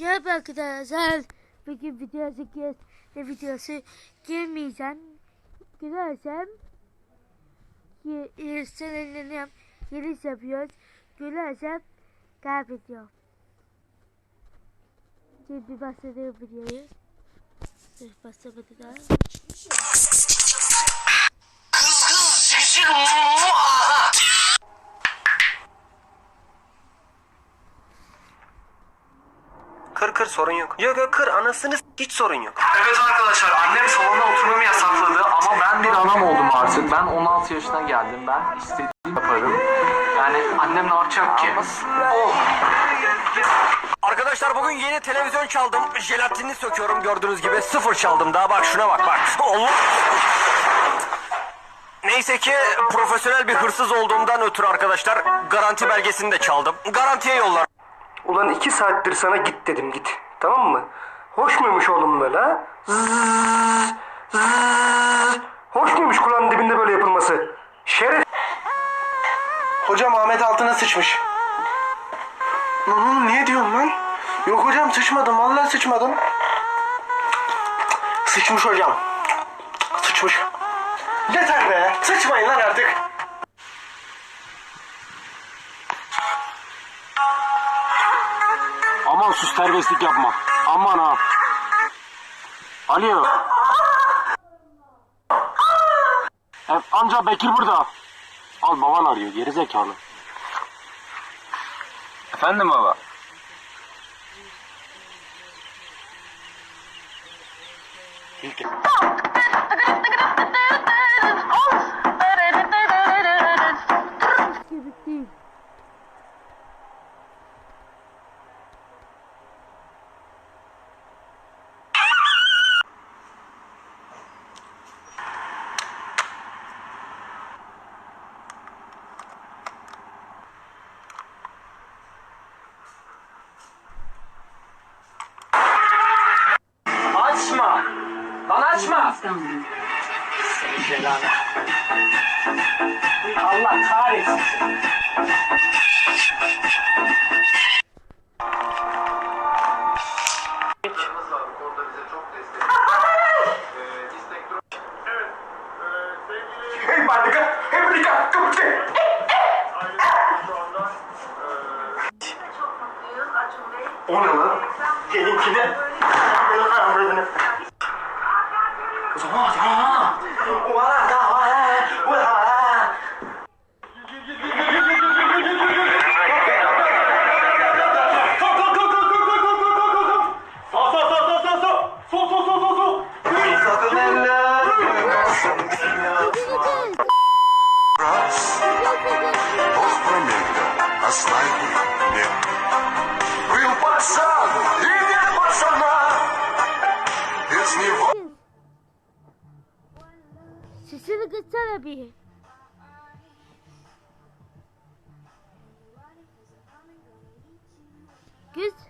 Ya arkadaşlar bugün video çekiyoruz. Ne videosu girmeyeceğim. Gülersem ye- sinirleniyorum. Yeliz yapıyoruz. Gülersem kaybediyorum. Şimdi başladığı videoyu. Dur başlamadı daha. Kır kır sorun yok. Yok yok kır anasını hiç sorun yok. Evet arkadaşlar annem salonda oturmamı yasakladı ama ben bir anam oldum artık. Ben 16 yaşına geldim. Ben istediğimi yaparım. Yani annem ne yapacak ki? Oh. Arkadaşlar bugün yeni televizyon çaldım. Jelatinini söküyorum gördüğünüz gibi. Sıfır çaldım daha bak şuna bak bak. Allah. Neyse ki profesyonel bir hırsız olduğumdan ötürü arkadaşlar garanti belgesini de çaldım. Garantiye yollar. Ulan iki saattir sana git dedim git. Tamam mı? Hoş muymuş oğlum böyle. Hoş muymuş kulağın dibinde böyle yapılması? Şeref. Hocam Ahmet altına sıçmış. Lan oğlum niye diyorsun lan? Yok hocam sıçmadım vallahi sıçmadım. Sıçmış hocam. Sıçmış. Yeter be. Sıçmayın lan artık. Sus terbiyesizlik yapma. Aman ha. Alo. E, amca Bekir burada. Al baban arıyor geri zekalı. Efendim baba. Gibi Lan açma. Belanı. Allah kahretsin. Hey Bandika. Hey Bandika. Kapıcı. O ne lan? Seninkine. 아 싸! Sesini kıssana bir. Kız.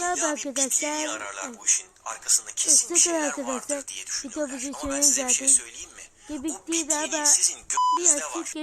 Merhaba bir arkadaşlar. bitkiyi ararlar bu işin. Arkasında kesin bir şeyler arkadaşlar. vardır diye düşünüyorlar. Kitabımızı Ama ben size bir şey söyleyeyim mi? Gebik Bu değil bitkinin ama sizin gönlünüzde var. birazcık